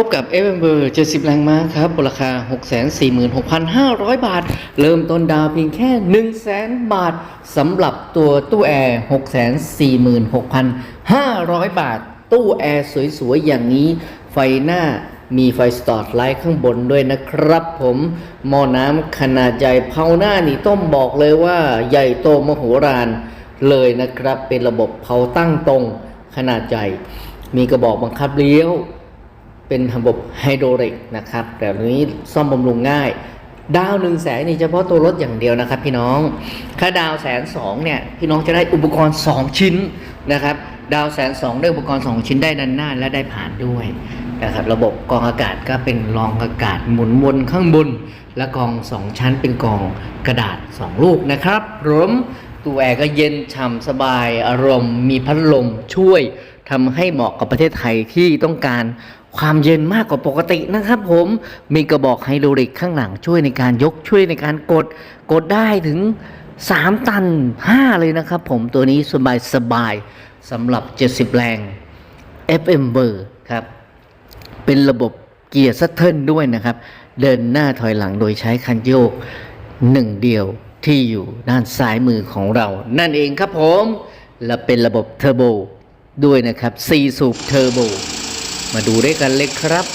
พบกับ f m อ r 70แรงม้าครับมูลค่า646,500 บาท เริ่มต้นดาวเพียงแค่ 100,000 บาทสำหรับตัวตู้แอร์ 646,500 บาท ตู้แอร์สวย ๆ อย่างนี้ ไฟหน้ามีไฟสตอร์ทไลท์ข้างบนด้วยนะครับผมหม้อน้ำขนาดใหญ่เผาหน้านี่ต้องบอกเลยว่าใหญ่โตมโหฬารเลยนะครับ เป็นระบบเผาตั้งตรงขนาดใหญ่ มีกระบอกบังคับเลี้ยว เป็นระบบไฮโดรลิกนะครับแบบนี้ซ่อมบำรุงง่าย ดาวหนึ่งแสนนี่เฉพาะตัวรถอย่างเดียวนะครับ พี่น้องถ้าดาวแสนสองเนี่ยพี่น้องจะได้อุปกรณ์ 2 ชิ้นนะครับ ดาวแสนสองได้อุปกรณ์ 2 ชิ้นได้ด้านหน้าและได้ผ่านด้วยนะครับระบบกองอากาศก็เป็นรองอากาศหมุนวนข้างบน และกรอง2ชั้นเป็นกองกระดาษ 2 ลูกนะครับรวมตัวแอร์ก็เย็นฉ่ำสบายอารมณ์ มีพัดลมช่วยทำให้เหมาะกับประเทศไทยที่ต้องการ ความเย็นมากกว่าปกตินะครับผม มีกระบอกไฮดรอลิกข้างหลังช่วยในการยกช่วยในการกด กดได้ถึง 3 ตัน 5 เลยนะครับผมตัวนี้สบายสบายสำหรับ 70 แรง FM เบอร์ครับ เป็นระบบเกียร์ซัตเทิลด้วยนะครับ เดินหน้าถอยหลังโดยใช้คันโยกหนึ่งเดียวที่อยู่ด้านซ้ายมือของเรา นั่นเองครับผม และเป็นระบบเทอร์โบด้วยนะครับ 4 สูบเทอร์โบ มาดูด้วยกันเลยครับ